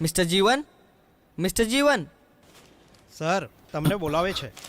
Mister જીવન? Mister જીવન? Sir તમને બોલાવે છે.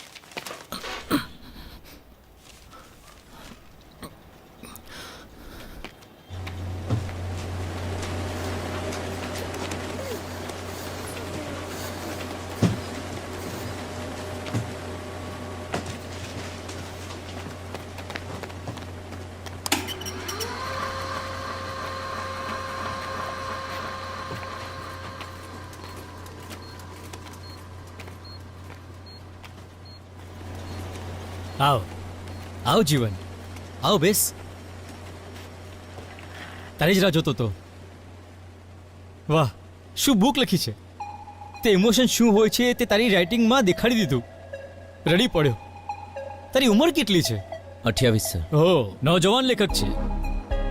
આવ. આવ જીવન. આવ બેસ. તારી જ રાહ જોતો તો વાહ શું બુક લખી છે? તે ઇમોશન શું હોય છે તે તારી રાઇટિંગમાં દેખાડી દીધું. રડી પડ્યો. તારી ઉંમર કેટલી છે? અઠ્યાવીસ સર. હો નવજવાન લેખક છે.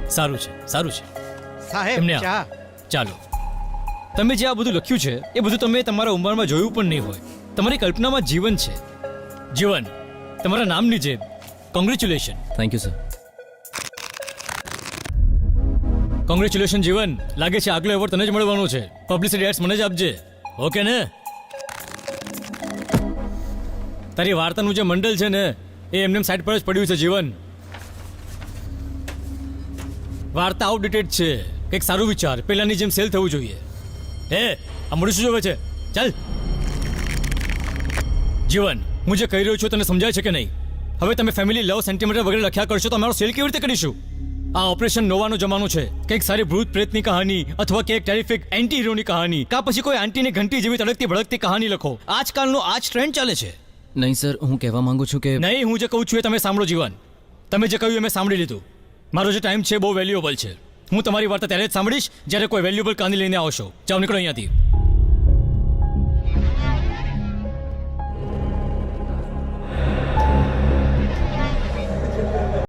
સારું છે સારું છે. સાહેબ. ચા. ચાલો. તમે જે આ બધું લખ્યું છે એ બધું તમે તમારા ઉંમરમાં જોયું પણ નહીં હોય. તમારી કલ્પનામાં જીવન છે. જીવન. તમારા નામની જેમ congratulation thank you sir congratulation જીવન લાગે છે આગલો એવોર્ડ તને જ મળવાનો છે પબ્લિસિટી એડ્સ મને જ આપજે ઓકે ને તારી વાર્તાનું જે મંડળ છે ને એ એમને સાઈડ પર જ પડ્યું છે જીવન વાર્તા આઉટડેટેડ છે કંઈક સારું વિચાર પેલાની જેમ સેલ થવું જોઈએ હે આ મોડું શું જોવે છે ચાલ જીવન હું જે કહી રહ્યો છું તને સમજાય છે કે નહીં? હવે તમે ફેમિલી લવ સેન્ટીમીટર વગેરે લખ્યા કરશો તો અમારો સેલ કેવી રીતે કરીશું? આ ઓપરેશન નોવાનો જમાનો છે. કંઈક સારી ભૂત પ્રેતની કહાની અથવા કે એક ટેરિફિક એન્ટી હીરોની કહાની. કા પછી કોઈ આંટીની ઘંટી જેવી તડકતી ભડકતી કહાની લખો. આજકાલનો આ જ ટ્રેન્ડ ચાલે છે. નહીં સર હું કહેવા માંગુ છું કે નહીં હું જે કહું છું એ તમે સાંભળો જીવન. તમે જે કહ્યું એ મેં સાંભળી લીધું. મારો જે ટાઈમ છે બહુ વેલ્યુએબલ છે. હું તમારી વાર્તા ત્યારે જ સાંભળીશ જ્યારે કોઈ વેલ્યુએબલ કહાની લઈને આવશો. જાઓ નીકળો અહીંયાથી.